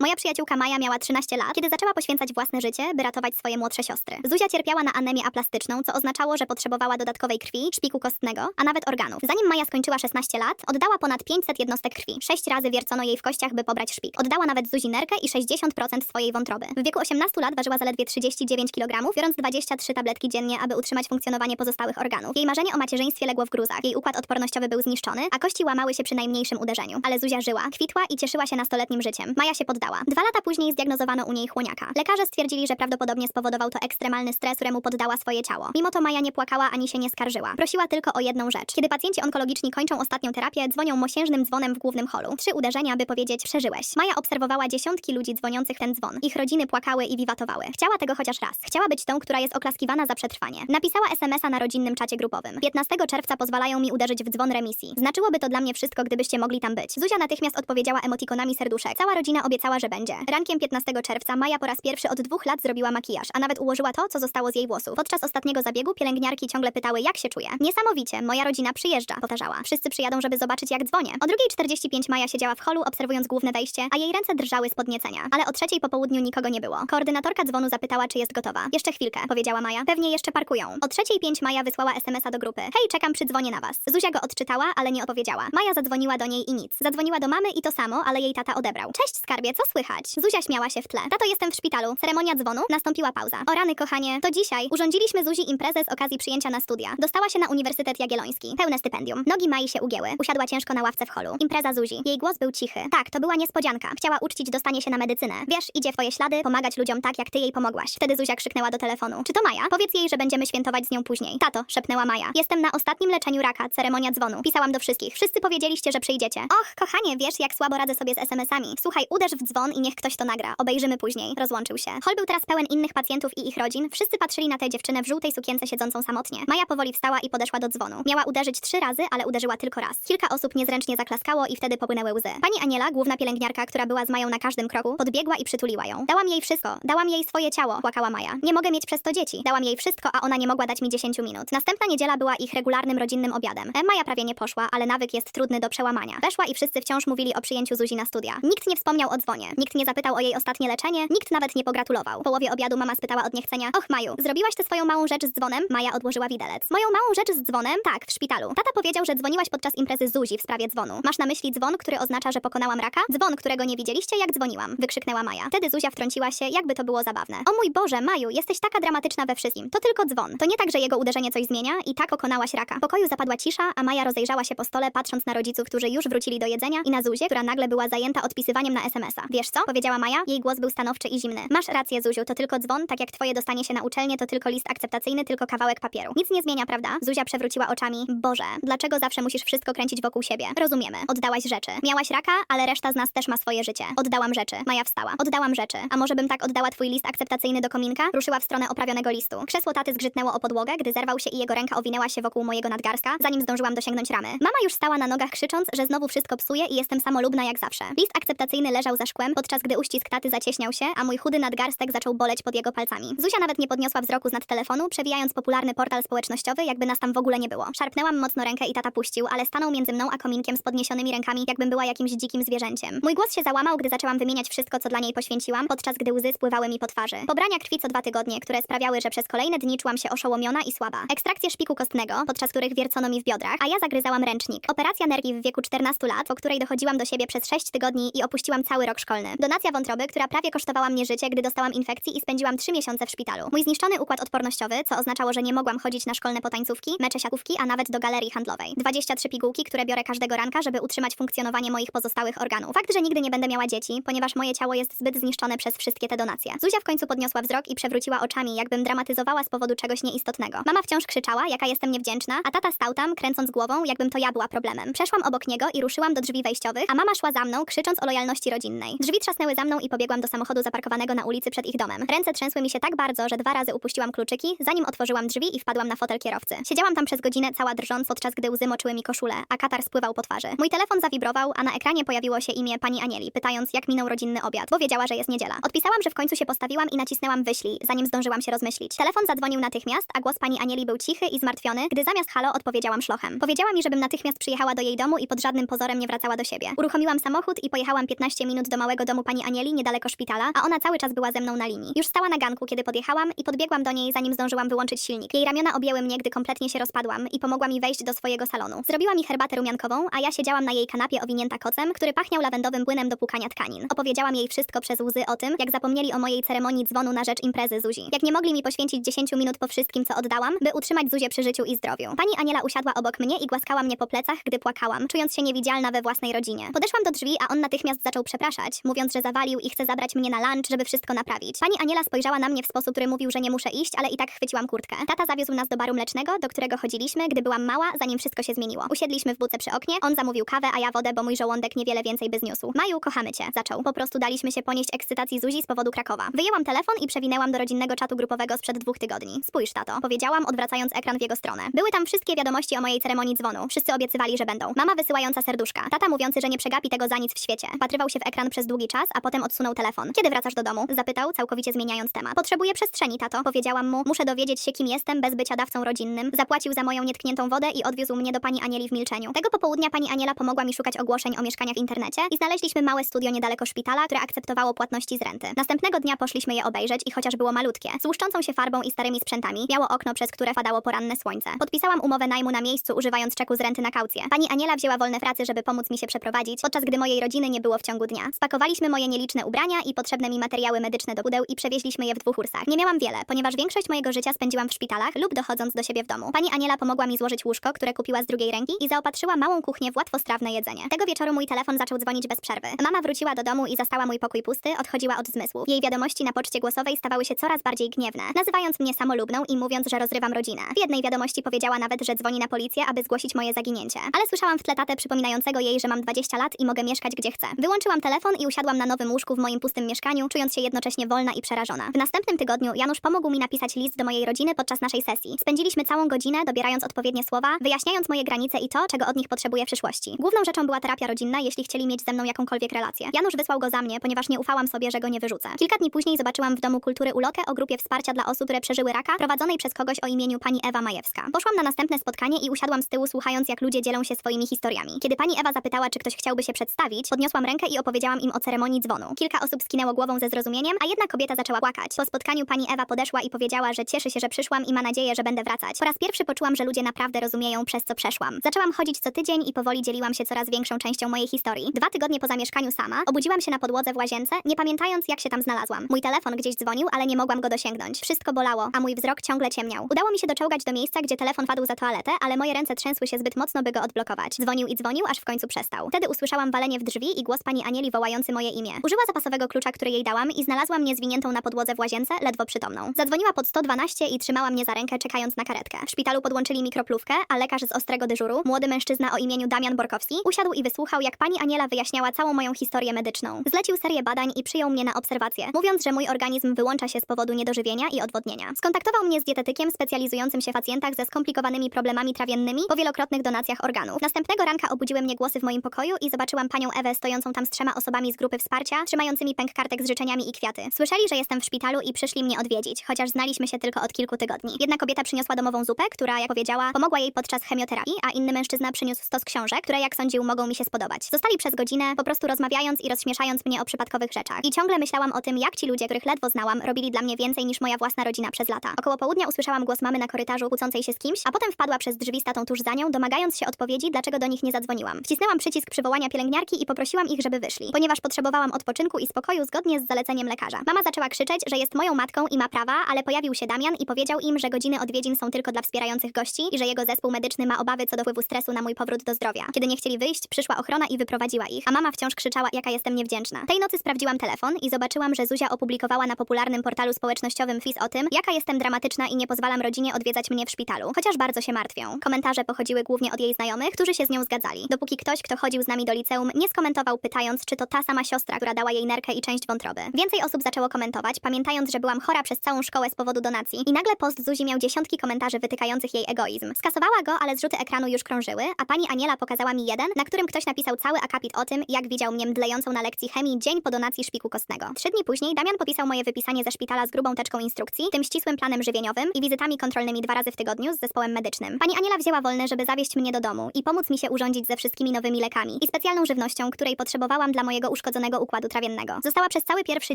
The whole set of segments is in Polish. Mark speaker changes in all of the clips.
Speaker 1: Moja przyjaciółka Maja miała 13 lat, kiedy zaczęła poświęcać własne życie, by ratować swoje młodsze siostry. Zuzia cierpiała na anemię aplastyczną, co oznaczało, że potrzebowała dodatkowej krwi, szpiku kostnego, a nawet organów. Zanim Maja skończyła 16 lat, oddała ponad 500 jednostek krwi. Sześć razy wiercono jej w kościach, by pobrać szpik. Oddała nawet Zuzi nerkę i 60% swojej wątroby. W wieku 18 lat ważyła zaledwie 39 kg, biorąc 23 tabletki dziennie, aby utrzymać funkcjonowanie pozostałych organów. Jej marzenie o macierzyństwie legło w gruzach. Jej układ odpornościowy był zniszczony, a kości łamały się przy najmniejszym uderzeniu. Ale Zuzia żyła, kwitła i cieszyła się nastoletnim życiem. Maja się poddała. Dwa lata później zdiagnozowano u niej chłoniaka. Lekarze stwierdzili, że prawdopodobnie spowodował to ekstremalny stres, któremu poddała swoje ciało. Mimo to Maja nie płakała ani się nie skarżyła. Prosiła tylko o jedną rzecz. Kiedy pacjenci onkologiczni kończą ostatnią terapię, dzwonią mosiężnym dzwonem w głównym holu. Trzy uderzenia, by powiedzieć przeżyłeś. Maja obserwowała dziesiątki ludzi dzwoniących ten dzwon. Ich rodziny płakały i wiwatowały. Chciała tego chociaż raz. Chciała być tą, która jest oklaskiwana za przetrwanie. Napisała SMS-a na rodzinnym czacie grupowym. 15 czerwca pozwalają mi uderzyć w dzwon remisji. Znaczyłoby to dla mnie wszystko, gdybyście mogli tam być. Zuzia natychmiast odpowiedziała emotikonami serduszek. Cała rodzina obiecała, że będzie. Rankiem 15 czerwca Maja po raz pierwszy od dwóch lat zrobiła makijaż, a nawet ułożyła to, co zostało z jej włosów. Podczas ostatniego zabiegu pielęgniarki ciągle pytały, jak się czuje. Niesamowicie, moja rodzina przyjeżdża, powtarzała. Wszyscy przyjadą, żeby zobaczyć, jak dzwonię. O 2.45 Maja siedziała w holu, obserwując główne wejście, a jej ręce drżały z podniecenia. Ale o trzeciej po południu nikogo nie było. Koordynatorka dzwonu zapytała, czy jest gotowa. Jeszcze chwilkę, powiedziała Maja. Pewnie jeszcze parkują. O trzeciej pięć Maja wysłała SMS-a do grupy. Hej, czekam przy na was. Zuzia go odczytała, ale nie odpowiedziała. Maja zadzwoniła do niej i nic. Zadzwoniła do mamy i to samo, ale jej tata odebrał. Cześć skarbie, co słychać? Zuzia śmiała się w tle. Tato, jestem w szpitalu. Ceremonia dzwonu, nastąpiła pauza. O rany, kochanie, to dzisiaj urządziliśmy Zuzi imprezę z okazji przyjęcia na studia. Dostała się na Uniwersytet Jagielloński. Pełne stypendium. Nogi Mai się ugięły. Usiadła ciężko na ławce w holu. Impreza Zuzi. Jej głos był cichy. Tak, to była niespodzianka. Chciała uczcić dostanie się na medycynę. Wiesz, idzie w twoje ślady, pomagać ludziom tak, jak ty jej pomogłaś. Wtedy Zuzia krzyknęła do telefonu. Czy to Maja? Powiedz jej, że będziemy świętować z nią później. Tato, szepnęła Maja. Jestem na ostatnim leczeniu raka, ceremonia dzwonu. Pisałam do wszystkich. Wszyscy powiedzieliście, że przyjdziecie. Och, kochanie, wiesz, jak słabo radzę sobie z SMS-ami. Słuchaj, uderz w dzwon i niech ktoś to nagra. Obejrzymy później. Rozłączył się. Hol był teraz pełen innych pacjentów i ich rodzin. Wszyscy patrzyli na tę dziewczynę w żółtej sukience siedzącą samotnie. Maja powoli wstała i podeszła do dzwonu. Miała uderzyć trzy razy, ale uderzyła tylko raz. Kilka osób niezręcznie zaklaskało i wtedy popłynęły łzy. Pani Aniela, główna pielęgniarka, która była z Mają na każdym kroku, podbiegła i przytuliła ją. Dałam jej wszystko. Dałam jej swoje ciało, płakała Maja. Nie mogę mieć przez to dzieci. Dałam jej wszystko, a ona nie mogła dać mi 10 minut. Następna niedziela była ich regularnym rodzinnym obiadem. E, Maja prawie nie poszła, ale nawyk jest trudny do przełamania. Weszła i wszyscy wciąż mówili o przyjęciu Zuzi na studia. Nikt nie wspomniał o dzwonie. Nikt nie zapytał o jej ostatnie leczenie, nikt nawet nie pogratulował. W połowie obiadu mama spytała od niechcenia: Och, Maju, zrobiłaś tę swoją małą rzecz z dzwonem? Maja odłożyła widelec. Moją małą rzecz z dzwonem? Tak, w szpitalu. Tata powiedział, że dzwoniłaś podczas imprezy Zuzi w sprawie dzwonu. Masz na myśli dzwon, który oznacza, że pokonałam raka? Dzwon, którego nie widzieliście, jak dzwoniłam, wykrzyknęła Maja. Wtedy Zuzia wtrąciła się, jakby to było zabawne. O mój Boże, Maju, jesteś taka dramatyczna we wszystkim. To tylko dzwon. To nie tak, że jego uderzenie coś zmienia i tak pokonałaś raka. W pokoju zapadła cisza, a Maja rozejrzała się po stole, patrząc na rodziców, którzy już wrócili do jedzenia i na Zuzię, która nagle była zajęta odpisywaniem na SMS-a. Wiesz co? Powiedziała Maja. Jej głos był stanowczy i zimny. Masz rację, Zuziu, to tylko dzwon, tak jak twoje dostanie się na uczelnię, to tylko list akceptacyjny, tylko kawałek papieru. Nic nie zmienia, prawda? Zuzia przewróciła oczami. Boże, dlaczego zawsze musisz wszystko kręcić wokół siebie? Rozumiemy. Oddałaś rzeczy. Miałaś raka, ale reszta z nas też ma swoje życie. Oddałam rzeczy. Maja wstała. Oddałam rzeczy. A może bym tak oddała twój list akceptacyjny do kominka? Ruszyła w stronę oprawionego listu. Krzesło taty zgrzytnęło o podłogę, gdy zerwał się i jego ręka owinęła się wokół mojego nadgarstka, zanim zdążyłam dosięgnąć ramy. Mama już stała na nogach krzycząc, że znowu wszystko psuje i jestem samolubna jak zawsze. List akceptacyjny leżał za szkłem, podczas gdy uścisk taty zacieśniał się, a mój chudy nadgarstek zaczął boleć pod jego palcami. Zuzia nawet nie podniosła wzroku z nad telefonu, przewijając popularny portal społecznościowy, jakby nas tam w ogóle nie było. Szarpnęłam mocno rękę i tata puścił, ale stanął między mną a kominkiem z podniesionymi rękami, jakbym była jakimś dzikim zwierzęciem. Mój głos się załamał, gdy zaczęłam wymieniać wszystko, co dla niej poświęciłam, podczas gdy łzy spływały mi po twarzy. Pobrania krwi co dwa tygodnie, które sprawiały, że przez kolejne dni czułam się oszołomiona i słaba. Ekstrakcje szpiku kostnego, podczas których wiercono mi w biodrach, a ja zagryzałam ręcznik. Operacja nerki w wieku 14 lat, po której dochodziłam do siebie przez 6 tygodni i opuściłam cały rok szkolny. Donacja wątroby, która prawie kosztowała mnie życie, gdy dostałam infekcji i spędziłam 3 miesiące w szpitalu. Mój zniszczony układ odpornościowy, co oznaczało, że nie mogłam chodzić na szkolne potańcówki, mecze siatkówki, a nawet do galerii handlowej. 23 pigułki, które biorę każdego ranka, żeby utrzymać funkcjonowanie moich pozostałych organów. Fakt, że nigdy nie będę miała dzieci, ponieważ moje ciało jest zbyt zniszczone przez wszystkie te donacje. Zuzia w końcu podniosła wzrok i przewróciła oczami, jakbym dramatyzowała z powodu czegoś nieistotnego. Mama wciąż krzyczała, jaka jestem niewdzięczna, a tata stał tam, kręcąc głową, jakbym to ja była problemem. Przeszłam obok niego i ruszyłam do drzwi wejściowych, a mama szła za mną, krzycząc o lojalności rodzinnej. Drzwi trzasnęły za mną i pobiegłam do samochodu zaparkowanego na ulicy przed ich domem. Ręce trzęsły mi się tak bardzo, że dwa razy upuściłam kluczyki, zanim otworzyłam drzwi i wpadłam na fotel kierowcy. Siedziałam tam przez godzinę cała drżąc, podczas gdy łzy moczyły mi koszulę, a katar spływał po twarzy. Mój telefon zawibrował, a na ekranie pojawiło się imię pani Anieli, pytając, jak minął rodzinny obiad, bo wiedziała, że jest niedziela. Odpisałam, że w końcu się postawiłam i nacisnęłam wyślij, zanim zdążyłam się rozmyślić. Telefon zadzwonił natychmiast, a głos pani Anieli był cichy i zmartwiony, gdy zamiast halo odpowiedziałam szlochem. Powiedziała mi, żebym natychmiast przyjechała do jej domu i pod żadnym pozorem nie wracała do siebie. Uruchomiłam samochód i pojechałam 15 minut do małego małego domu pani Anieli niedaleko szpitala, a ona cały czas była ze mną na linii. Już stała na ganku, kiedy podjechałam i podbiegłam do niej, zanim zdążyłam wyłączyć silnik. Jej ramiona objęły mnie, gdy kompletnie się rozpadłam i pomogła mi wejść do swojego salonu. Zrobiła mi herbatę rumiankową, a ja siedziałam na jej kanapie owinięta kocem, który pachniał lawendowym płynem do płukania tkanin. Opowiedziałam jej wszystko przez łzy o tym, jak zapomnieli o mojej ceremonii dzwonu na rzecz imprezy Zuzi. Jak nie mogli mi poświęcić 10 minut po wszystkim, co oddałam, by utrzymać Zuzię przy życiu i zdrowiu. Pani Aniela usiadła obok mnie i głaskała mnie po plecach, gdy płakałam, czując się niewidzialna we własnej rodzinie. Podeszłam do drzwi, a on natychmiast zaczął przepraszać, mówiąc, że zawalił i chce zabrać mnie na lunch, żeby wszystko naprawić. Pani Aniela spojrzała na mnie w sposób, który mówił, że nie muszę iść, ale i tak chwyciłam kurtkę. Tata zawiózł nas do baru mlecznego, do którego chodziliśmy, gdy byłam mała, zanim wszystko się zmieniło. Usiedliśmy w buce przy oknie, on zamówił kawę, a ja wodę, bo mój żołądek niewiele więcej by zniósł. Maju, kochamy cię, zaczął. Po prostu daliśmy się ponieść ekscytacji Zuzi z powodu Krakowa. Wyjęłam telefon i przewinęłam do rodzinnego czatu grupowego sprzed dwóch tygodni. Spójrz, tato, powiedziałam, odwracając ekran w jego stronę. Były tam wszystkie wiadomości o mojej ceremonii dzwonu. Wszyscy obiecywali, że będą. Mama wysyłająca serduszka. Tata mówiący, że nie przegapi tego za nic w świecie. Patrywał się w ekran przez długi czas, a potem odsunął telefon. Kiedy wracasz do domu? Zapytał, całkowicie zmieniając temat. Potrzebuję przestrzeni, tato. Powiedziałam mu, muszę dowiedzieć się, kim jestem bez bycia dawcą rodzinnym. Zapłacił za moją nietkniętą wodę i odwiózł mnie do pani Anieli w milczeniu. Tego popołudnia pani Aniela pomogła mi szukać ogłoszeń o mieszkaniach w internecie i znaleźliśmy małe studio niedaleko szpitala, które akceptowało płatności z renty. Następnego dnia poszliśmy je obejrzeć i chociaż było malutkie, z łuszczącą się farbą i starymi sprzętami, miało okno, przez które padało poranne słońce. Podpisałam umowę najmu na miejscu, używając czeku z renty na kaucję. Pani Aniela wzięła wolne pracy, żeby pomóc mi się przeprowadzić, podczas gdy mojej rodziny nie było w ciągu dnia. Spakowaliśmy moje nieliczne ubrania i potrzebne mi materiały medyczne do pudeł i przewieźliśmy je w dwóch ursach. Nie miałam wiele, ponieważ większość mojego życia spędziłam w szpitalach lub dochodząc do siebie w domu. Pani Aniela pomogła mi złożyć łóżko, które kupiła z drugiej ręki i zaopatrzyła małą kuchnię w łatwostrawne jedzenie. Tego wieczoru mój telefon zaczął dzwonić bez przerwy. Mama wróciła do domu i zastała mój pokój pusty, odchodziła od zmysłów. Jej wiadomości na poczcie głosowej stawały się coraz bardziej gniewne, nazywając mnie samolubną i mówiąc, że rozrywam rodzinę. W jednej wiadomości powiedziała nawet, że dzwoni na policję, aby zgłosić moje zaginięcie. Ale słyszałam w tle tatę przypominającego jej, że mam 20 lat i mogę mieszkać gdzie chcę. Wyłączyłam telefon i usiadłam na nowym łóżku w moim pustym mieszkaniu, czując się jednocześnie wolna i przerażona. W następnym tygodniu Janusz pomógł mi napisać list do mojej rodziny podczas naszej sesji. Spędziliśmy całą godzinę, dobierając odpowiednie słowa, wyjaśniając moje granice i to, czego od nich potrzebuję w przyszłości. Główną rzeczą była terapia rodzinna, jeśli chcieli mieć ze mną jakąkolwiek relację. Janusz wysłał go za mnie, ponieważ nie ufałam sobie, że go nie wyrzucę. Kilka dni później zobaczyłam w Domu Kultury ulokę o grupie wsparcia dla osób, które przeżyły raka, prowadzonej przez kogoś o imieniu pani Ewa Majewska. Poszłam na następne spotkanie i usiadłam z tyłu, słuchając, jak ludzie dzielą się swoimi historiami. Kiedy pani Ewa zapytała, czy ktoś chciałby się przedstawić, podniosłam rękę i opowiedziałam im o ceremonii dzwonu. Kilka osób skinęło głową ze zrozumieniem, a jedna kobieta zaczęła płakać. Po spotkaniu pani Ewa podeszła i powiedziała, że cieszy się, że przyszłam i ma nadzieję, że będę wracać. Po raz pierwszy poczułam, że ludzie naprawdę rozumieją, przez co przeszłam. Zaczęłam chodzić co tydzień i powoli dzieliłam się coraz większą częścią mojej historii. Dwa tygodnie po zamieszkaniu sama, obudziłam się na podłodze w łazience, nie pamiętając, jak się tam znalazłam. Mój telefon gdzieś dzwonił, ale nie mogłam go dosięgnąć. Wszystko bolało, a mój wzrok ciągle ciemniał. Udało mi się doczołgać do miejsca, gdzie telefon padł za toaletę, ale moje ręce trzęsły się zbyt mocno, by go odblokować. Dzwonił i dzwonił, aż w końcu przestał. Wtedy usłyszałam walenie w drzwi i głos pani Anieli wołający moje imię. Użyła zapasowego klucza, który jej dałam i znalazła mnie zwiniętą na podłodze w łazience, ledwo przytomną. Zadzwoniła pod 112 i trzymała mnie za rękę, czekając na karetkę. W szpitalu podłączyli mikroplówkę, a lekarz z ostrego dyżuru, młody mężczyzna o imieniu Damian Borkowski, usiadł i wysłuchał, jak pani Aniela wyjaśniała całą moją historię medyczną. Zlecił serię badań i przyjął mnie na obserwację, mówiąc, że mój organizm wyłącza się z powodu niedożywienia i odwodnienia. Skontaktował mnie z dietetykiem specjalizującym się w pacjentach ze skomplikowanymi problemami trawiennymi po wielokrotnych donacjach organów. Następnego ranka obudziły mnie głosy w moim pokoju i zobaczyłam panią Ewę stojącą tam z trzema osobami z grupy wsparcia, trzymającymi pęk kartek z życzeniami i kwiaty. Słyszeli, że jestem w szpitalu i przyszli mnie odwiedzić, chociaż znaliśmy się tylko od kilku tygodni. Jedna kobieta przyniosła domową zupę, która, jak powiedziała, pomogła jej podczas chemioterapii, a inny mężczyzna przyniósł stos książek, które, jak sądził, mogą mi się spodobać. Zostali przez godzinę, po prostu rozmawiając i rozśmieszając mnie o przypadkowych rzeczach. I ciągle myślałam o tym, jak ci ludzie, których ledwo znałam, robili dla mnie więcej niż moja własna rodzina przez lata. Około południa usłyszałam głos mamy na korytarzu kłócącej się z kimś, a potem wpadła przez drzwi z tatą tuż za nią, domagając się odpowiedzi, dlaczego do nich nie zadzwoniłam. Wcisnęłam przycisk przywołania pielęgniarki i poprosiłam ich, żeby wyszli, ponieważ potrzebowałam odpoczynku i spokoju zgodnie z zaleceniem lekarza. Mama zaczęła krzyczeć, że jest moją matką i ma prawa, ale pojawił się Damian i powiedział im, że godziny odwiedzin są tylko dla wspierających gości i że jego zespół medyczny ma obawy co do wpływu stresu na mój powrót do zdrowia. Kiedy nie chcieli wyjść, przyszła ochrona i wyprowadziła ich, a mama wciąż krzyczała, jaka jestem niewdzięczna. Tej nocy sprawdziłam telefon i zobaczyłam, że Zuzia opublikowała na popularnym portalu społecznościowym FIS o tym, jaka jestem dramatyczna i nie pozwalam rodzinie odwiedzać mnie w szpitalu, chociaż bardzo się martwią. Komentarze pochodziły głównie od jej znajomych, którzy się z nią zgadzali. Dopóki ktoś, kto chodził z nami do liceum, nie skomentował pytając, czy to ta sama siostra, która dała jej nerkę i część wątroby. Więcej osób zaczęło komentować, pamiętając, że byłam chora przez całą szkołę z powodu donacji i nagle post Zuzi miał dziesiątki komentarzy wytykających jej egoizm. Skasowała go, ale zrzuty ekranu już krążyły, a pani Aniela pokazała mi jeden, na którym ktoś napisał cały akapit o tym, jak widział mnie mdlejącą na lekcji chemii dzień po donacji szpiku kostnego. Trzy dni później Damian podpisał moje wypisanie ze szpitala z grubą teczką instrukcji, tym ścisłym planem żywieniowym i wizytami kontrolnymi dwa razy w tygodniu z zespołem medycznym. Pani Aniela wzięła wolne, żeby zawieźć mnie do domu i pomóc mi się urządzić ze wszystkimi nowymi lekami i specjalną żywnością, której potrzebowałam dla mojego uszkodzonego układu trawiennego. Została przez cały pierwszy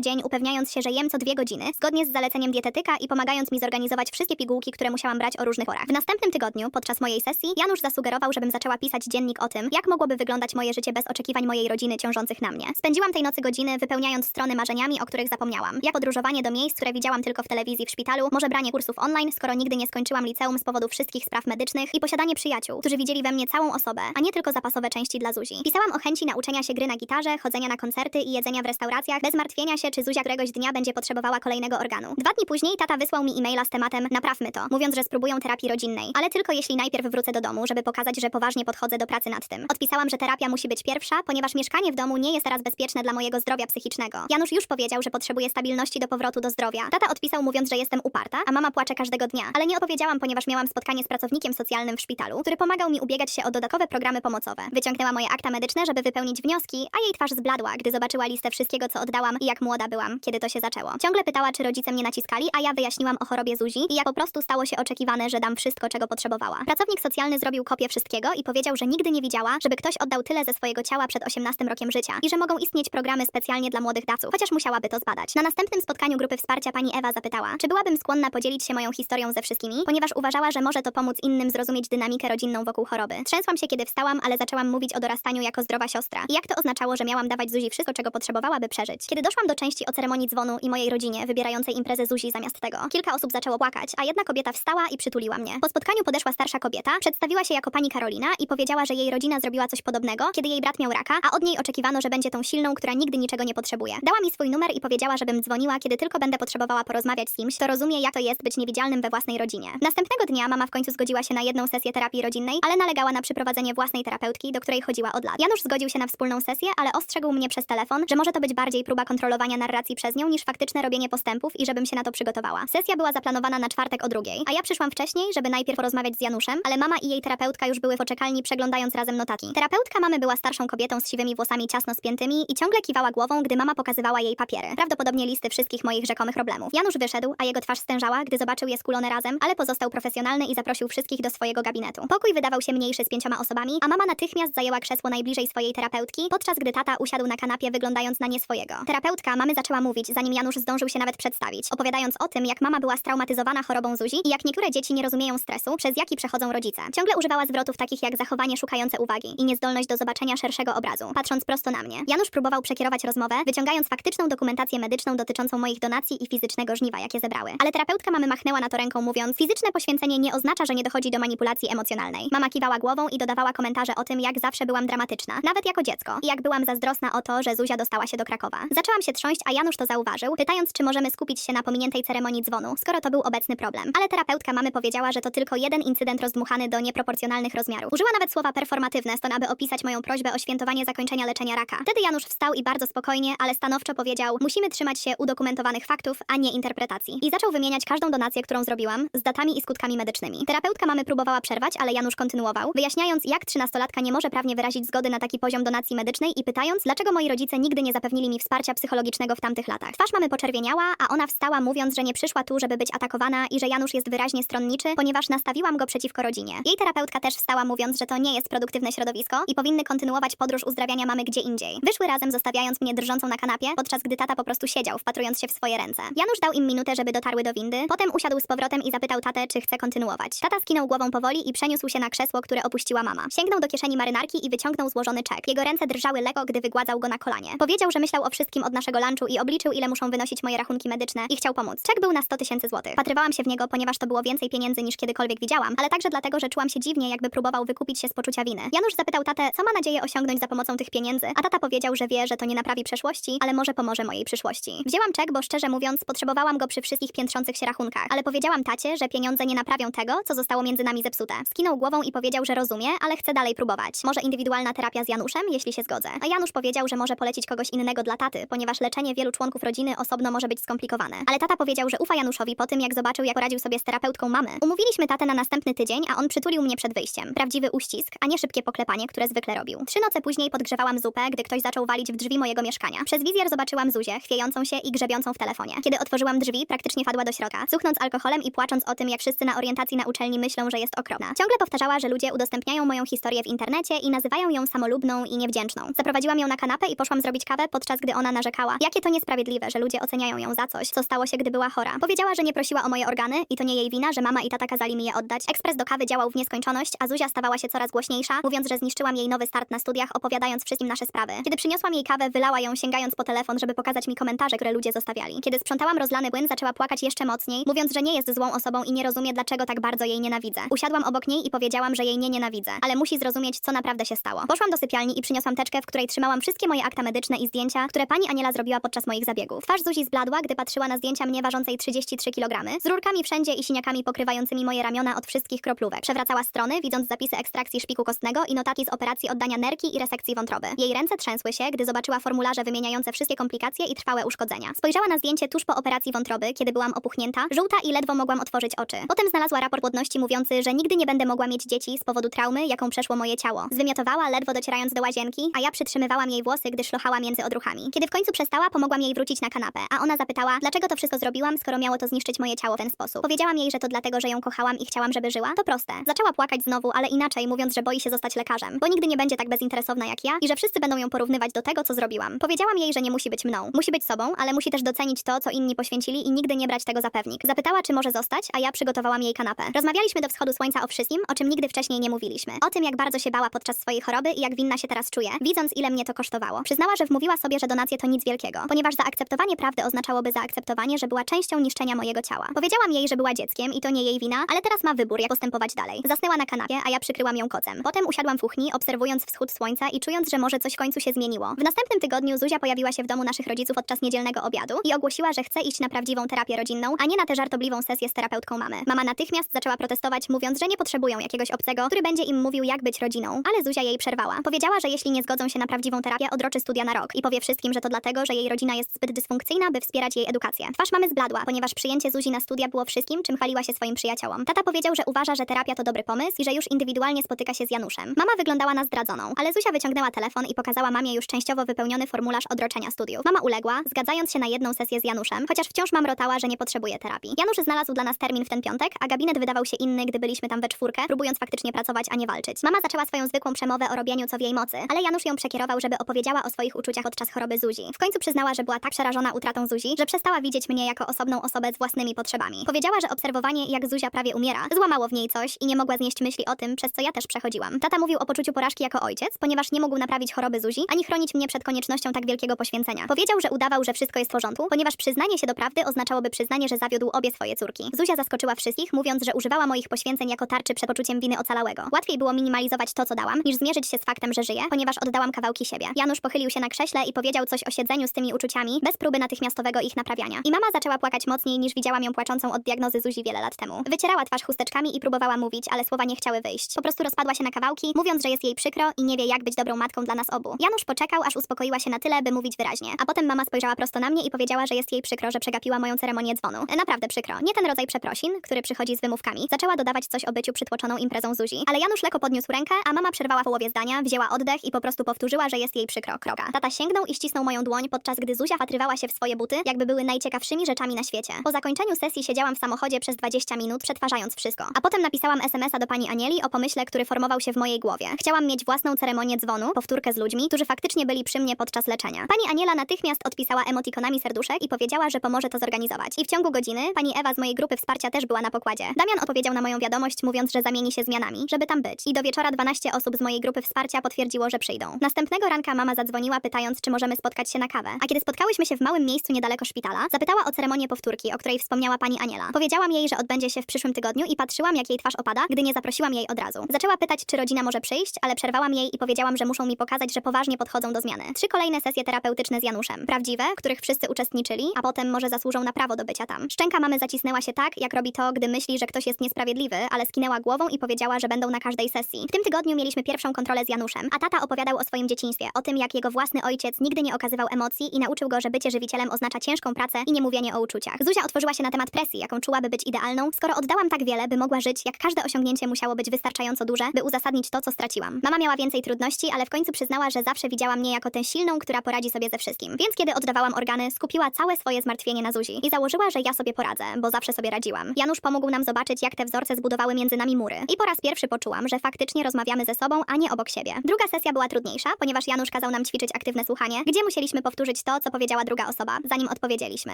Speaker 1: dzień upewniając się, że jem co dwie godziny, zgodnie z zaleceniem dietetyka i pomagając mi zorganizować wszystkie pigułki, które musiałam brać o różnych porach. W następnym tygodniu, podczas mojej sesji, Janusz zasugerował, żebym zaczęła pisać dziennik o tym, jak mogłoby wyglądać moje życie bez oczekiwań mojej rodziny ciążących na mnie. Spędziłam tej nocy godziny wypełniając strony marzeniami, o których zapomniałam. Jak podróżowanie do miejsc, które widziałam tylko w telewizji w szpitalu, może branie kursów online, skoro nigdy nie skończyłam liceum z powodu wszystkich spraw medycznych i posiadanie przyjaciół, którzy widzieli we mnie całą osobę, a nie tylko zapasowe części dla Zuzi. Pisałam o chęci nauczenia się gry na gitarze, chodzenia na koncerty i jedzenia w restauracjach, bez martwienia się, czy Zuzia któregoś dnia będzie potrzebowała kolejnego organu. Dwa dni później tata wysłał mi e-maila z tematem Naprawmy to, mówiąc, że spróbują terapii rodzinnej, ale tylko jeśli najpierw wrócę do domu, żeby pokazać, że poważnie podchodzę do pracy nad tym. Odpisałam, że terapia musi być pierwsza, ponieważ mieszkanie w domu nie jest teraz bezpieczne dla mojego zdrowia psychicznego. Janusz już powiedział, że potrzebuje stabilności do powrotu do zdrowia. Tata odpisał mówiąc, że jestem uparta, a mama płacze każdego dnia, ale nie odpowiedziałam, ponieważ miałam spotkanie z pracownikiem socjalnym w szpitalu, który pomagał mi ubiegać się o dodatkowe programy pomocowe. Wyciągnęła moje akta medyczne, żeby wypełnić wnioski, a jej twarz zbladła, gdy zobaczyła listę wszystkiego, co oddałam i jak młoda byłam, kiedy to się zaczęło. Ciągle pytała, czy rodzice mnie naciskali, a ja wyjaśniłam o chorobie Zuzi i jak po prostu stało się oczekiwane, że dam wszystko, czego potrzebowała. Pracownik socjalny zrobił kopię wszystkiego i powiedział, że nigdy nie widziała, żeby ktoś oddał tyle ze swojego ciała przed 18 rokiem życia i że mogą istnieć programy specjalnie dla młodych dawców, chociaż musiałaby to zbadać. Na następnym spotkaniu grupy wsparcia pani Ewa zapytała, czy byłabym skłonna podzielić się moją historią ze wszystkimi, ponieważ uważała, że może to pomóc innym zrozumieć dynamikę rodzinną wokół choroby. Trzęsłam się, kiedy wstałam, ale zaczęłam mówić o dorastaniu jako zdrowa siostra i jak to oznaczało, że miałam dawać Zuzi wszystko, czego potrzebowała, by przeżyć. Kiedy doszłam do części o ceremonii dzwonu i mojej rodzinie wybierającej imprezę Zuzi zamiast tego, kilka osób zaczęło płakać, a jedna kobieta wstała i przytuliła mnie. Po spotkaniu podeszła starsza kobieta, przedstawiła się jako pani Karolina i powiedziała, że jej rodzina zrobiła coś podobnego, kiedy jej brat miał raka, a od niej oczekiwano, że będzie tą silną, która nigdy niczego nie potrzebuje. Dała mi swój numer i powiedziała, żebym dzwoniła, kiedy tylko będę potrzebowała porozmawiać z kimś, kto rozumie, jak to jest być niewidzialnym we własnej rodzinie. Następnego dnia mama w końcu zgodziła się na jedną sesję terapii rodzinnej, ale nalegała na przyprowadzenie własnej terapeutki, do której chodziła od lat. Janusz zgodził się na wspólną sesję, ale ostrzegł mnie przez telefon, że może to być bardziej próba kontrolowania narracji przez nią niż faktyczne robienie postępów i żebym się na to przygotowała. Sesja była zaplanowana na czwartek o drugiej, a ja przyszłam wcześniej, żeby najpierw porozmawiać z Januszem, ale mama i jej terapeutka już były w poczekalni przeglądając razem notatki. Terapeutka mamy była starszą kobietą z siwymi włosami ciasno spiętymi i ciągle kiwała głową, gdy mama pokazywała jej papiery. Prawdopodobnie listy wszystkich moich rzekomych problemów. Janusz wyszedł, a jego twarz stężała, gdy zobaczył je skulone razem, ale pozostał profesjonalny i zaprosił wszystkich do swojego gabinetu. Pokój wydawał się mniejszy z pięcioma osobami, a mama natychmiast zajęła krzesło najbliżej swojej terapeutki, podczas gdy tata usiadł na kanapie wyglądając na nie swojego. Terapeutka mamy zaczęła mówić, zanim Janusz zdążył się nawet przedstawić, opowiadając o tym, jak mama była straumatyzowana chorobą Zuzi i jak niektóre dzieci nie rozumieją stresu, przez jaki przechodzą rodzice. Ciągle używała zwrotów takich jak zachowanie szukające uwagi i niezdolność do zobaczenia szerszego obrazu, patrząc prosto na mnie. Janusz próbował przekierować rozmowę, wyciągając faktyczną dokumentację medyczną dotyczącą moich donacji i fizycznego żniwa, jakie zebrały. Ale terapeutka mamy machnęła na to ręką, mówiąc: Fizyczne poświęcenie nie oznacza, że nie dochodzi do manipulacji emocjonalnej. Mama kiwała głową i dodawała komentarze o tym, jak zawsze byłam dramatyczna, nawet jako dziecko, i jak byłam zazdrosna o to, że Zuzia dostała się do Krakowa. Zaczęłam się trząść, a Janusz to zauważył, pytając, czy możemy skupić się na pominiętej ceremonii dzwonu, skoro to był obecny problem. Ale terapeutka mamy powiedziała, że to tylko jeden incydent rozdmuchany do nieproporcjonalnych rozmiarów. Użyła nawet słowa performatywne, stąd aby opisać moją prośbę o świętowanie zakończenia leczenia raka. Wtedy Janusz wstał i bardzo spokojnie, ale stanowczo powiedział: Musimy trzymać się udokumentowanych faktów, a nie interpretacji. I zaczął wymieniać każdą donację, którą zrobiłam, z datami i skutkami medycznymi. Terapeutka mamy próbowała przerwać, ale Janusz kontynuował, wyjaśniając, jak trzynastolatka nie może prawnie wyrazić zgody na taki poziom donacji medycznej i pytając, dlaczego moi rodzice nigdy nie zapewnili mi wsparcia psychologicznego w tamtych latach. Twarz mamy poczerwieniała, a ona wstała, mówiąc, że nie przyszła tu, żeby być atakowana i że Janusz jest wyraźnie stronniczy, ponieważ nastawiłam go przeciwko rodzinie. Jej terapeutka też wstała, mówiąc, że to nie jest produktywne środowisko i powinny kontynuować podróż uzdrawiania mamy gdzie indziej. Wyszły razem, zostawiając mnie drżącą na kanapie, podczas gdy tata po prostu siedział, wpatrując się w swoje ręce. Janusz dał im minutę, żeby dotarły do windy, potem usiadł z powrotem i zapytał tatę, czy chce kontynuować. Tata skinął głową powoli i przeniósł się na krzesło, które opuściła mama. Sięgnął do kieszeni marynarki i wyciągnął złożony czek. Jego ręce drżały lekko, gdy wygładzał go na kolanie. Powiedział, że myślał o wszystkim od naszego lunchu i obliczył, ile muszą wynosić moje rachunki medyczne i chciał pomóc. Czek był na 100 tysięcy złotych. Patrywałam się w niego, ponieważ to było więcej pieniędzy niż kiedykolwiek widziałam, ale także dlatego, że czułam się dziwnie, jakby próbował wykupić się z poczucia winy. Janusz zapytał tatę, co ma nadzieję osiągnąć za pomocą tych pieniędzy, a tata powiedział, że wie, że to nie naprawi przeszłości, ale może pomoże mojej przyszłości. Wzięłam czek, bo szczerze mówiąc, potrzebowałam go przy wszystkich piętrzących się rachunkach, ale powiedziałam tacie, że pieniądze nie naprawią tego, co zostało między nami zepsute. Skinął głową i powiedział, że rozumie, ale chce dalej próbować. Może indywidualna terapia z Januszem, jeśli się zgodzę. A Janusz powiedział, że może polecić kogoś innego dla taty, ponieważ leczenie wielu członków rodziny osobno może być skomplikowane. Ale tata powiedział, że ufa Januszowi po tym, jak zobaczył, jak poradził sobie z terapeutką mamy. Umówiliśmy tatę na następny tydzień, a on przytulił mnie przed wyjściem. Prawdziwy uścisk, a nie szybkie poklepanie, które zwykle robił. Trzy noce później podgrzewałam zupę, gdy ktoś zaczął walić w drzwi mojego mieszkania. Przez wizjer zobaczyłam Zuzię, chwiejącą się i grzebiącą w telefonie. Kiedy otworzyłam drzwi, praktycznie wpadła do środka, cuchnąc alkoholem i płacząc o tym, jak wszyscy na orientacji na uczelni myślą, że jest okropna. Ciągle powtarzała, że ludzie udostępniają moją historię w internecie i nazywają ją samolubną i niewdzięczną. Zaprowadziłam ją na kanapę i poszłam zrobić kawę, podczas gdy ona narzekała. Jakie to niesprawiedliwe, że ludzie oceniają ją za coś, co stało się, gdy była chora. Powiedziała, że nie prosiła o moje organy i to nie jej wina, że mama i tata kazali mi je oddać. Ekspres do kawy działał w nieskończoność, a Zuzia stawała się coraz głośniejsza, mówiąc, że zniszczyłam jej nowy start na studiach, opowiadając wszystkim nasze sprawy. Kiedy przyniosłam jej kawę, wylała ją sięgając po telefon, żeby pokazać mi komentarze, które ludzie zostawiali. Kiedy sprzątałam rozlany płyn, zaczęła płakać jeszcze mocniej, mówiąc, że nie jest złą osobą i nie rozumie, dlaczego tak bardzo jej nienawidzę. Usiadłam obok niej i powiedziałam, że jej nie nienawidzę, ale musi zrozumieć, co naprawdę się stało. Poszłam do sypialni i przyniosłam teczkę, w której trzymałam wszystkie moje akta medyczne i zdjęcia, które pani Aniela zrobiła podczas moich zabiegów. Twarz Zuzi zbladła, gdy patrzyła na zdjęcia mnie ważącej 33 kg, z rurkami wszędzie i siniakami pokrywającymi moje ramiona od wszystkich kroplówek. Przewracała strony, widząc zapisy ekstrakcji szpiku kostnego i notatki z operacji oddania nerki i resekcji wątroby. Jej ręce trzęsły się, gdy zobaczyła formularze wymieniające wszystkie komplikacje i trwałe uszkodzenia. Spojrzała na zdjęcie tuż po operacji wątroby, kiedy byłam opuchnięta, żółta i ledwo mogłam otworzyć oczy. Potem znalazła raport płodności mówiący, że nigdy nie będę mogła mieć dzieci z powodu traumy, jaką przeszło moje ciało. Zwymiotowała, ledwo docierając do łazienki, a ja przytrzymywałam jej włosy, gdy szlochała między odruchami. Kiedy w końcu przestała, pomogłam jej wrócić na kanapę, a ona zapytała, dlaczego to wszystko zrobiłam, skoro miało to zniszczyć moje ciało w ten sposób. Powiedziałam jej, że to dlatego, że ją kochałam i chciałam, żeby żyła. To proste. Zaczęła płakać znowu, ale inaczej, mówiąc, że boi się zostać lekarzem, bo nigdy nie będzie tak bezinteresowna jak ja i że wszyscy będą ją porównywać do tego, co zrobiłam. Powiedziałam jej, że nie musi być mną. Musi być sobą, ale musi też docenić to, co inni poświęcili i nigdy nie brać tego za pewnik. Zapytała, czy może zostać, a ja przygotowałam jej kanapę. Rozmawialiśmy do wschodu słońca o wszystkim, o czym nigdy wcześniej nie mówiliśmy. O tym, jak bardzo się bała podczas swojej choroby i jak winna się teraz czuje, widząc, ile mnie to kosztowało. Przyznała, że wmówiła sobie, że donacje to nic wielkiego, ponieważ zaakceptowanie prawdy oznaczałoby zaakceptowanie, że była częścią niszczenia mojego ciała. Powiedziałam jej, że była dzieckiem i to nie jej wina, ale teraz ma wybór, jak postępować dalej. Zasnęła na kanapie, a ja przykryłam ją kocem. Potem usiadłam w kuchni, obserwując wschód słońca i czując, że może coś w końcu się zmieniło. W następnym tygodniu Zuzia pojawiła się w domu naszych rodziców podczas niedzielnego obiadu i ogłosiła, że chce iść na prawdziwą terapię rodzinną, a nie na tę żartobliwą sesję z terapeutką mamy. Mama natychmiast zaczęła protestować, mówiąc, że nie potrzebują jakiegoś obcego, który będzie im mówił, jak być rodziną. Ale Zuzia jej przerwała. Powiedziała, że jeśli nie zgodzą się na prawdziwą terapię, odroczy studia na rok i powie wszystkim, że to dlatego, że jej rodzina jest zbyt dysfunkcyjna, by wspierać jej edukację. Twarz mamy zbladła, ponieważ przyjęcie Zuzi na studia było wszystkim, czym chwaliła się swoim przyjaciołom. Tata powiedział, że uważa, że terapia to dobry pomysł i że już indywidualnie spotyka się z Januszem. Mama wyglądała na zdradzoną, ale Zuzia wyciągnęła telefon i pokazała mamie już częściowo wypełniony formularz odroczenia studiów. Mama uległa, zgadzając się na jedną sesję z Januszem, chociaż wciąż mamrotała, że nie potrzebuje terapii. Janusz znalazł dla nas termin w ten piątek, a gabinet wydawał się inny, gdy byliśmy tam we czwórkę, próbując faktycznie pracować, a nie walczyć. Mama zaczęła swoją zwykłą przemowę o robieniu co w jej mocy, ale Janusz ją przekierował, żeby opowiedziała o swoich uczuciach podczas choroby Zuzi. W końcu przyznała, że była tak przerażona utratą Zuzi, że przestała widzieć mnie jako osobną osobę z własnymi potrzebami. Powiedziała, że obserwowanie, jak Zuzia prawie umiera, złamało w niej coś i nie mogła znieść myśli o tym, przez co ja też przechodziłam. Tata mówił o poczuciu porażki jako ojciec, ponieważ nie mógł naprawić choroby Zuzi, ani chronić mnie przed koniecznością tak wielkiego poświęcenia. Powiedział, że udawał, że wszystko jest w porządku, ponieważ przyznanie się do prawdy oznaczałoby przyznanie, że zawiódł obie swoje córki. Zuzia zaskoczyła wszystkich, mówiąc, że używała moich poświęceń jako tarczy przed poczuciem winy ocalałego. Łatwiej było minimalizować to, co dałam, niż zmierzyć się z faktem, że żyję, ponieważ oddałam kawałki siebie. Janusz pochylił się na krześle i powiedział coś o siedzeniu z tymi uczuciami, bez próby natychmiastowego ich naprawiania. I mama zaczęła płakać mocniej niż widziałam ją płaczącą od diagnozy Zuzi wiele lat temu. Wycierała twarz chusteczkami i próbowała mówić, ale słowa nie chciały wyjść. Po prostu rozpadła się na kawałki, mówiąc, że jest jej przykro i nie wie, jak być dobrą matką dla nas obu. Janusz poczekał, aż uspokoiła się na tyle, by mówić wyraźnie. A potem mama spojrzała prosto na mnie i powiedziała, że jest jej przykro, że przegapiła moją ceremonię dzwonu. E, Naprawdę przykro. Nie ten rodzaj przeprosin, który przychodzi z wymówkami. Zaczęła dodawać coś o byciu przytłoczoną imprezą Zuzi, ale Janusz podniósł rękę, a mama przerwała połowie zdania, wzięła oddech i po prostu powtórzyła, że jest jej przykro. Kroka. Tata sięgnął i ścisnął moją dłoń, podczas gdy Zuzia patrywała się w swoje buty, jakby były najciekawszymi rzeczami na świecie. Po zakończeniu sesji siedziałam w samochodzie przez 20 minut, przetwarzając wszystko. A potem napisałam SMS-a do pani Anieli o pomyśle, który formował się w mojej głowie. Chciałam mieć własną ceremonię dzwonu, powtórkę z ludźmi, którzy faktycznie byli przy mnie podczas leczenia. Pani Aniela natychmiast odpisała emotikonami serduszek i powiedziała, że pomoże to zorganizować. I w ciągu godziny pani Ewa z mojej grupy wsparcia też była na pokładzie. Damian odpowiedział na moją wiadomość, mówiąc, że zamieni się zmianami, żeby tam być. I do wieczora 12 osób z mojej grupy wsparcia potwierdziło, że przyjdą. Następnego ranka zadzwoniła, pytając, czy możemy spotkać się na kawę. A kiedy spotkałyśmy się w małym miejscu niedaleko szpitala, zapytała o ceremonię powtórki, o której wspomniała pani Aniela. Powiedziałam jej, że odbędzie się w przyszłym tygodniu i patrzyłam, jak jej twarz opada, gdy nie zaprosiłam jej od razu. Zaczęła pytać, czy rodzina może przyjść, ale przerwałam jej i powiedziałam, że muszą mi pokazać, że poważnie podchodzą do zmiany. Trzy kolejne sesje terapeutyczne z Januszem. Prawdziwe, w których wszyscy uczestniczyli, a potem może zasłużą na prawo do bycia tam. Szczęka mamy zacisnęła się tak, jak robi to, gdy myśli, że ktoś jest niesprawiedliwy, ale skinęła głową i powiedziała, że będą na każdej sesji. W tym tygodniu mieliśmy pierwszą kontrolę z Januszem, a tata opowiadał o swoim dzieciństwie, o tym, jak jego własny ojciec nigdy nie okazywał emocji i nauczył go, że bycie żywicielem oznacza ciężką pracę i nie mówienie o uczuciach. Zuzia otworzyła się na temat presji, jaką czułaby być idealną, skoro oddałam tak wiele, by mogła żyć, jak każde osiągnięcie musiało być wystarczająco duże, by uzasadnić to, co straciłam. Mama miała więcej trudności, ale w końcu przyznała, że zawsze widziała mnie jako tę silną, która poradzi sobie ze wszystkim. Więc kiedy oddawałam organy, skupiła całe swoje zmartwienie na Zuzi i założyła, że ja sobie poradzę, bo zawsze sobie radziłam. Janusz pomógł nam zobaczyć, jak te wzorce zbudowały między nami mury. I po raz pierwszy poczułam, że faktycznie rozmawiamy ze sobą, a nie obok siebie. Druga sesja była trudniejsza, ponieważ Janusz kazał kazał nam ćwiczyć aktywne słuchanie, gdzie musieliśmy powtórzyć to, co powiedziała druga osoba, zanim odpowiedzieliśmy.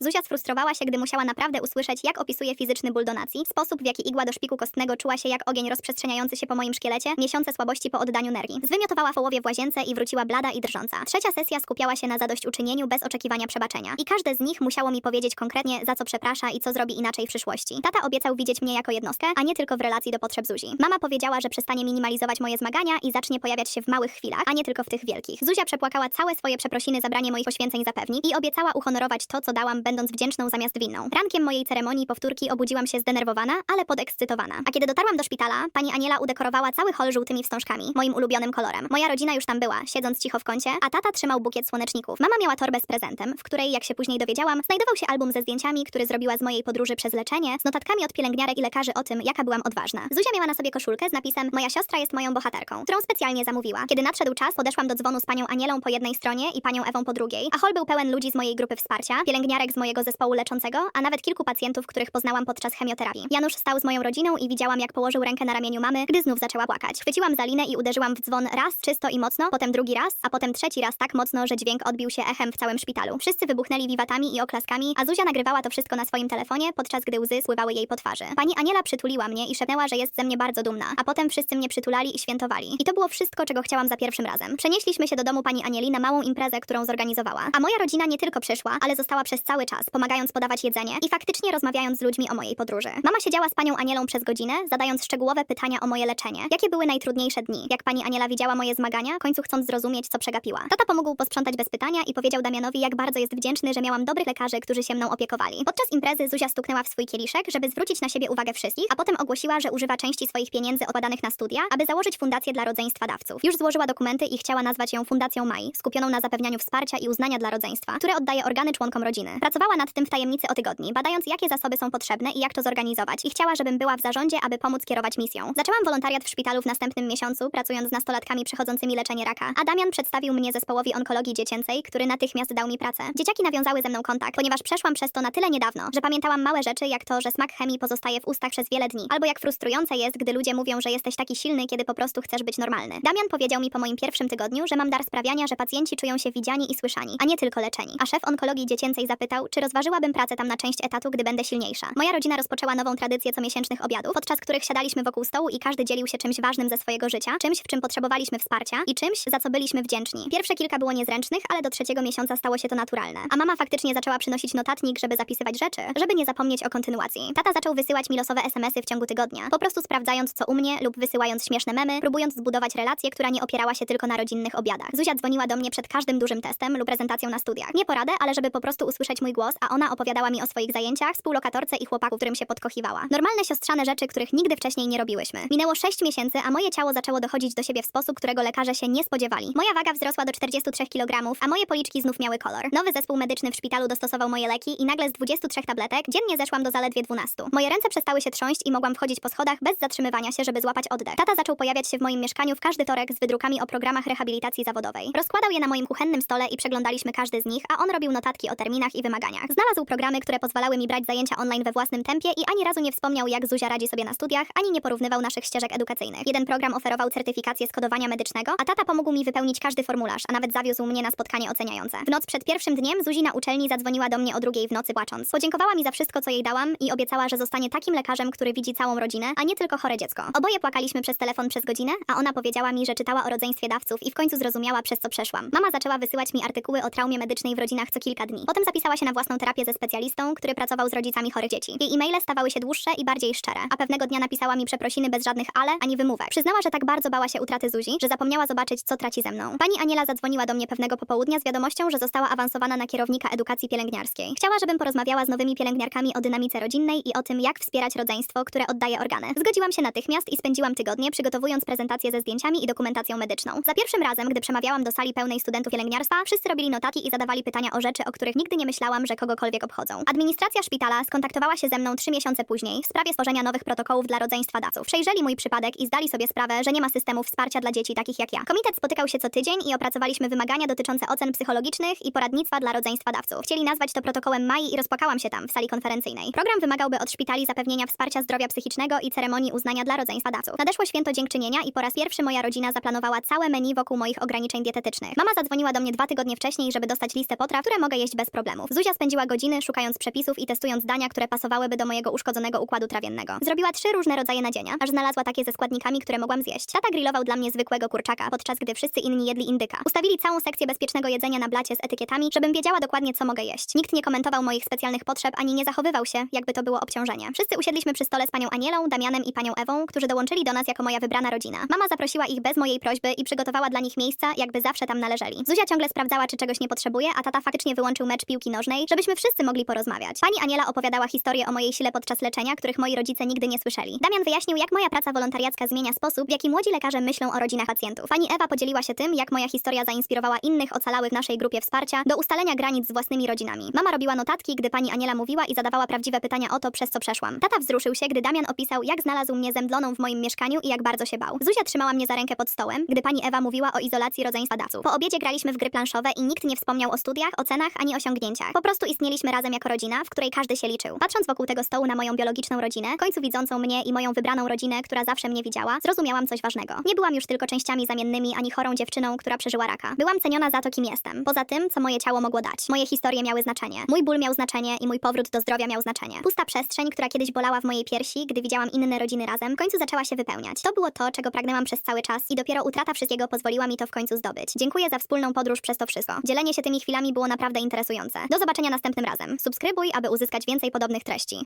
Speaker 1: Zuzia sfrustrowała się, gdy musiała naprawdę usłyszeć, jak opisuje fizyczny ból donacji, sposób, w jaki igła do szpiku kostnego czuła się jak ogień rozprzestrzeniający się po moim szkielecie, miesiące słabości po oddaniu nerwi. Zwymiotowała w połowie w łazience i wróciła blada i drżąca. Trzecia sesja skupiała się na zadośćuczynieniu bez oczekiwania przebaczenia. I każde z nich musiało mi powiedzieć konkretnie, za co przeprasza i co zrobi inaczej w przyszłości. Tata obiecał widzieć mnie jako jednostkę, a nie tylko w relacji do potrzeb Zuzi. Mama powiedziała, że przestanie minimalizować moje zmagania i zacznie pojawiać się w małych chwilach, a nie tylko w tych wielkich. Przepłakała całe swoje przeprosiny za branie moich poświęceń za pewnik i obiecała uhonorować to, co dałam, będąc wdzięczną zamiast winną. Rankiem mojej ceremonii powtórki obudziłam się zdenerwowana, ale podekscytowana. A kiedy dotarłam do szpitala, pani Aniela udekorowała cały hol żółtymi wstążkami, moim ulubionym kolorem. Moja rodzina już tam była, siedząc cicho w kącie, a tata trzymał bukiet słoneczników. Mama miała torbę z prezentem, w której, jak się później dowiedziałam, znajdował się album ze zdjęciami, który zrobiła z mojej podróży przez leczenie, z notatkami od pielęgniarek i lekarzy o tym, jaka byłam odważna. Zuzia miała na sobie koszulkę z napisem Moja siostra jest moją bohaterką, którą specjalnie zamówiła. Kiedy nadszedł czas, podeszłam do dzwonu z panią Anielą po jednej stronie i panią Ewą po drugiej, a hol był pełen ludzi z mojej grupy wsparcia, pielęgniarek z mojego zespołu leczącego, a nawet kilku pacjentów, których poznałam podczas chemioterapii. Janusz stał z moją rodziną i widziałam, jak położył rękę na ramieniu mamy, gdy znów zaczęła płakać. Chwyciłam za linę i uderzyłam w dzwon raz czysto i mocno, potem drugi raz, a potem trzeci raz tak mocno, że dźwięk odbił się echem w całym szpitalu. Wszyscy wybuchnęli wiwatami i oklaskami, a Zuzia nagrywała to wszystko na swoim telefonie, podczas gdy łzy spływały jej po twarzy. Pani Aniela przytuliła mnie i szepnęła, że jest ze mnie bardzo dumna, a potem wszyscy mnie przytulali i świętowali. I to było wszystko, czego chciałam za pierwszym razem. Przenieśliśmy się do domu pani Anieli na małą imprezę, którą zorganizowała. A moja rodzina nie tylko przyszła, ale została przez cały czas, pomagając podawać jedzenie i faktycznie rozmawiając z ludźmi o mojej podróży. Mama siedziała z panią Anielą przez godzinę, zadając szczegółowe pytania o moje leczenie. Jakie były najtrudniejsze dni? Jak pani Aniela widziała moje zmagania, w końcu chcąc zrozumieć, co przegapiła. Tata pomógł posprzątać bez pytania i powiedział Damianowi, jak bardzo jest wdzięczny, że miałam dobrych lekarzy, którzy się mną opiekowali. Podczas imprezy Zuzia stuknęła w swój kieliszek, żeby zwrócić na siebie uwagę wszystkich, a potem ogłosiła, że używa części swoich pieniędzy odkładanych na studia, aby założyć fundację dla rodzeństwa dawców. Już złożyła dokumenty i chciała nazwać ją Fundacją Mai, skupioną na zapewnianiu wsparcia i uznania dla rodzeństwa, które oddaje organy członkom rodziny. Pracowała nad tym w tajemnicy o tygodni, badając jakie zasoby są potrzebne i jak to zorganizować i chciała, żebym była w zarządzie, aby pomóc kierować misją. Zaczęłam wolontariat w szpitalu w następnym miesiącu, pracując z nastolatkami przechodzącymi leczenie raka, a Damian przedstawił mnie zespołowi onkologii dziecięcej, który natychmiast dał mi pracę. Dzieciaki nawiązały ze mną kontakt, ponieważ przeszłam przez to na tyle niedawno, że pamiętałam małe rzeczy, jak to, że smak chemii pozostaje w ustach przez wiele dni, albo jak frustrujące jest, gdy ludzie mówią, że jesteś taki silny, kiedy po prostu chcesz być normalny. Damian powiedział mi po moim pierwszym tygodniu, że mam dar sprawiania, że pacjenci czują się widziani i słyszani, a nie tylko leczeni. A szef onkologii dziecięcej zapytał, czy rozważyłabym pracę tam na część etatu, gdy będę silniejsza. Moja rodzina rozpoczęła nową tradycję comiesięcznych obiadów, podczas których siadaliśmy wokół stołu i każdy dzielił się czymś ważnym ze swojego życia, czymś, w czym potrzebowaliśmy wsparcia i czymś, za co byliśmy wdzięczni. Pierwsze kilka było niezręcznych, ale do trzeciego miesiąca stało się to naturalne. A mama faktycznie zaczęła przynosić notatnik, żeby zapisywać rzeczy, żeby nie zapomnieć o kontynuacji. Tata zaczął wysyłać mi losowe SMS-y w ciągu tygodnia, po prostu sprawdzając co u mnie lub wysyłając śmieszne memy, próbując zbudować relację, która nie opierała się tylko na rodzinnych obiadach. Zuzia dzwoniła do mnie przed każdym dużym testem lub prezentacją na studiach. Nie poradę, ale żeby po prostu usłyszeć mój głos, a ona opowiadała mi o swoich zajęciach, współlokatorce i chłopaku, którym się podkochiwała. Normalne siostrzane rzeczy, których nigdy wcześniej nie robiłyśmy. Minęło 6 miesięcy, a moje ciało zaczęło dochodzić do siebie w sposób, którego lekarze się nie spodziewali. Moja waga wzrosła do 43 kg, a moje policzki znów miały kolor. Nowy zespół medyczny w szpitalu dostosował moje leki i nagle z 23 tabletek dziennie zeszłam do zaledwie 12. Moje ręce przestały się trząść i mogłam wchodzić po schodach bez zatrzymywania się, żeby złapać oddech. Tata zaczął pojawiać się w moim mieszkaniu w każdy torek z wydrukami o programach rehabilitacji zawodowej. Rozkładał je na moim kuchennym stole i przeglądaliśmy każdy z nich, a on robił notatki o terminach i wymaganiach. Znalazł programy, które pozwalały mi brać zajęcia online we własnym tempie i ani razu nie wspomniał, jak Zuzia radzi sobie na studiach, ani nie porównywał naszych ścieżek edukacyjnych. Jeden program oferował certyfikację skodowania medycznego, a tata pomógł mi wypełnić każdy formularz, a nawet zawiózł mnie na spotkanie oceniające. W noc przed pierwszym dniem Zuzi na uczelni zadzwoniła do mnie o drugiej w nocy płacząc. Podziękowała mi za wszystko, co jej dałam i obiecała, że zostanie takim lekarzem, który widzi całą rodzinę, a nie tylko chore dziecko. Oboje płakaliśmy przez telefon przez godzinę, a ona powiedziała mi, że czytała o rodzeństwie dawców i w końcu zrozumiała, przez co przeszłam. Mama zaczęła wysyłać mi artykuły o traumie medycznej w rodzinach co kilka dni. Potem zapisała się na własną terapię ze specjalistą, który pracował z rodzicami chorych dzieci. Jej e-maile stawały się dłuższe i bardziej szczere, a pewnego dnia napisała mi przeprosiny bez żadnych ale ani wymówek. Przyznała, że tak bardzo bała się utraty Zuzi, że zapomniała zobaczyć, co traci ze mną. Pani Aniela zadzwoniła do mnie pewnego popołudnia z wiadomością, że została awansowana na kierownika edukacji pielęgniarskiej. Chciała, żebym porozmawiała z nowymi pielęgniarkami o dynamice rodzinnej i o tym, jak wspierać rodzeństwo, które oddaje organy. Zgodziłam się natychmiast i spędziłam tygodnie przygotowując prezentację ze zdjęciami i dokumentacją medyczną. Za pierwszym razem, gdy przemawiałam do sali pełnej studentów pielęgniarstwa, wszyscy robili notatki i zadawali pytania o rzeczy, o których nigdy nie myślałam, że kogokolwiek obchodzą. Administracja szpitala skontaktowała się ze mną trzy miesiące później w sprawie stworzenia nowych protokołów dla rodzeństwa dawców. Przejrzeli mój przypadek i zdali sobie sprawę, że nie ma systemów wsparcia dla dzieci takich jak ja. Komitet spotykał się co tydzień i opracowaliśmy wymagania dotyczące ocen psychologicznych i poradnictwa dla rodzeństwa dawców. Chcieli nazwać to protokołem Mai i rozpłakałam się tam w sali konferencyjnej. Program wymagałby od szpitali zapewnienia wsparcia zdrowia psychicznego i ceremonii uznania dla rodzeństwa dawców. Nadeszło święto dziękczynienia i po raz pierwszy moja rodzina zaplanowała całe menu wokół moich ograniczeń ograniczeń dietetycznych. Mama zadzwoniła do mnie dwa tygodnie wcześniej, żeby dostać listę potraw, które mogę jeść bez problemów. Zuzia spędziła godziny szukając przepisów i testując dania, które pasowałyby do mojego uszkodzonego układu trawiennego. Zrobiła trzy różne rodzaje nadzienia, aż znalazła takie ze składnikami, które mogłam zjeść. Tata grillował dla mnie zwykłego kurczaka, podczas gdy wszyscy inni jedli indyka. Ustawili całą sekcję bezpiecznego jedzenia na blacie z etykietami, żebym wiedziała dokładnie, co mogę jeść. Nikt nie komentował moich specjalnych potrzeb ani nie zachowywał się, jakby to było obciążenie. Wszyscy usiedliśmy przy stole z panią Anielą, Damianem i panią Ewą, którzy dołączyli do nas jako moja wybrana rodzina. Mama zaprosiła ich bez mojej prośby i przygotowała dla nich miejsca, jakby zawsze tam należeli. Zuzia ciągle sprawdzała, czy czegoś nie potrzebuje, a tata faktycznie wyłączył mecz piłki nożnej, żebyśmy wszyscy mogli porozmawiać. Pani Aniela opowiadała historie o mojej sile podczas leczenia, których moi rodzice nigdy nie słyszeli. Damian wyjaśnił, jak moja praca wolontariacka zmienia sposób, w jaki młodzi lekarze myślą o rodzinach pacjentów. Pani Ewa podzieliła się tym, jak moja historia zainspirowała innych ocalałych w naszej grupie wsparcia do ustalenia granic z własnymi rodzinami. Mama robiła notatki, gdy pani Aniela mówiła i zadawała prawdziwe pytania o to, przez co przeszłam. Tata wzruszył się, gdy Damian opisał, jak znalazł mnie zemdloną w moim mieszkaniu i jak bardzo się bał. Zuzia trzymała mnie za rękę pod stołem, gdy pani Ewa mówiła o izolacji rodzeństwa dawców. Po obiedzie graliśmy w gry planszowe i nikt nie wspomniał o studiach, ocenach ani osiągnięciach. Po prostu istnieliśmy razem jako rodzina, w której każdy się liczył. Patrząc wokół tego stołu na moją biologiczną rodzinę, w końcu widzącą mnie i moją wybraną rodzinę, która zawsze mnie widziała, zrozumiałam coś ważnego. Nie byłam już tylko częściami zamiennymi ani chorą dziewczyną, która przeżyła raka. Byłam ceniona za to, kim jestem. Poza tym, co moje ciało mogło dać. Moje historie miały znaczenie. Mój ból miał znaczenie i mój powrót do zdrowia miał znaczenie. Pusta przestrzeń, która kiedyś bolała w mojej piersi, gdy widziałam inne rodziny razem, w końcu zaczęła się wypełniać. To było to, czego pragnęłam przez cały czas i dopiero utrata wszystkiego pozwoliła mi to w końcu zdobyć. Dziękuję za wspólną podróż przez to wszystko. Dzielenie się tymi chwilami było naprawdę interesujące. Do zobaczenia następnym razem. Subskrybuj, aby uzyskać więcej podobnych treści.